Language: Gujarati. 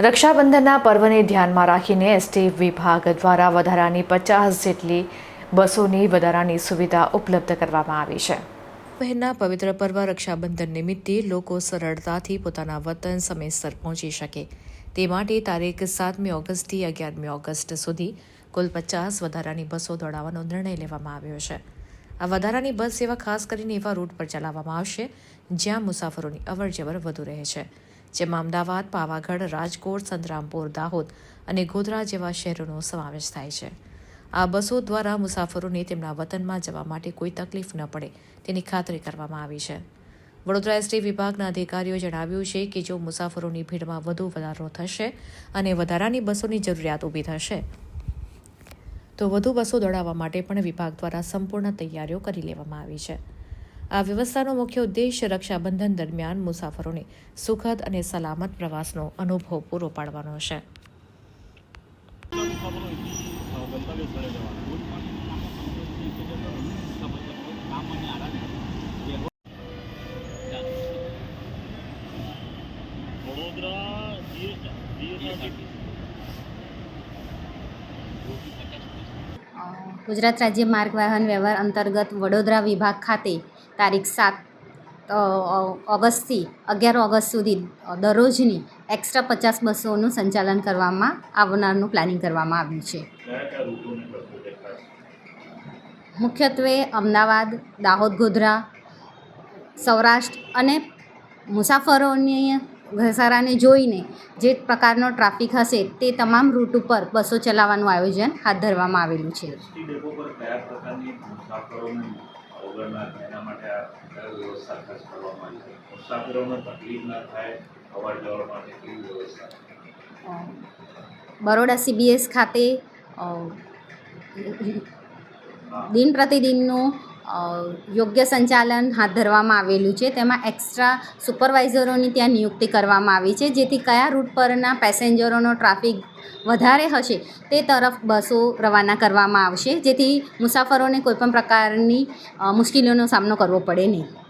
રક્ષાબંધનના પર્વને ધ્યાનમાં રાખીને એસટી વિભાગ દ્વારા વધારાની પચાસ જેટલી બસોની વધારાની સુવિધા ઉપલબ્ધ કરવામાં આવી છે. બહેનના પવિત્ર પર્વ રક્ષાબંધન નિમિત્તે લોકો સરળતાથી પોતાના વતન સમયસર પહોંચી શકે. તે માટે તારીખ સાતમી ઓગસ્ટથી અગિયારમી ઓગસ્ટ સુધી કુલ પચાસ વધારાની બસો દોડાવવાનો નિર્ણય લેવામાં આવ્યો છે. આ વધારાની બસ સેવા ખાસ કરીને એવા રૂટ પર ચલાવવામાં આવશે જ્યાં મુસાફરોની અવરજવર વધુ રહે છે. જેમાં અમદાવાદ, પાવાગઢ, રાજકોટ, સંતરામપુર, દાહોદ અને ગોધરા જેવા શહેરોનો સમાવેશ થાય છે. આ બસો દ્વારા મુસાફરોને તેમના વતનમાં જવા માટે કોઈ તકલીફ ન પડે તેની ખાતરી કરવામાં આવી છે. વડોદરા એસટી વિભાગના અધિકારીઓએ જણાવ્યું છે કે જો મુસાફરોની ભીડમાં વધુ વધારો થશે અને વધારાની બસોની જરૂરિયાત ઊભી થશે, તો વધુ બસો દોડાવવા માટે પણ વિભાગ દ્વારા સંપૂર્ણ તૈયારીઓ કરી લેવામાં આવી છે. આ વ્યવસ્થાનો મુખ્ય ઉદ્દેશ રક્ષાબંધન દરમિયાન મુસાફરોને સુખદ અને સલામત પ્રવાસનો અનુભવ પૂરો પાડવાનો છે. ગુજરાત રાજ્ય માર્ગ વાહન વ્યવહાર અંતર્ગત વડોદરા વિભાગ ખાતે તારીખ સાત ઓગસ્ટથી અગિયાર ઓગસ્ટ સુધી દરરોજની એક્સ્ટ્રા પચાસ બસોનું સંચાલન કરવામાં આવનારનું પ્લાનિંગ કરવામાં આવ્યું છે. મુખ્યત્વે અમદાવાદ દાહોદ ગોધરા સૌરાષ્ટ્ર અને મુસાફરોની ઘસારાને જોઈને જે પ્રકારનો ટ્રાફિક હશે તે તમામ રૂટ ઉપર બસો ચલાવવાનું આયોજન હાથ ધરવામાં આવેલું છે. થાય એના માટે આ વ્યવસ્થા ખાસ કરવામાં આવી છે. મુસાફરોને તકલીફ ના થાય અવર જવર માટે કેવી વ્યવસ્થા? બરોડા સીબીએસ ખાતે દિન પ્રતિદિનનું યોગ્ય સંચાલન હાથ ધરવામાં આવેલું છે. તેમાં એક્સ્ટ્રા સુપરવાઇઝરોની ત્યાં નિયુક્તિ કરવામાં આવી છે. જેથી કયા રૂટ પરના પેસેન્જરોનો ટ્રાફિક વધારે હશે તે તરફ બસો રવાના કરવામાં આવશે. જેથી મુસાફરોને કોઈપણ પ્રકારની મુશ્કેલીઓનો સામનો કરવો પડે નહીં.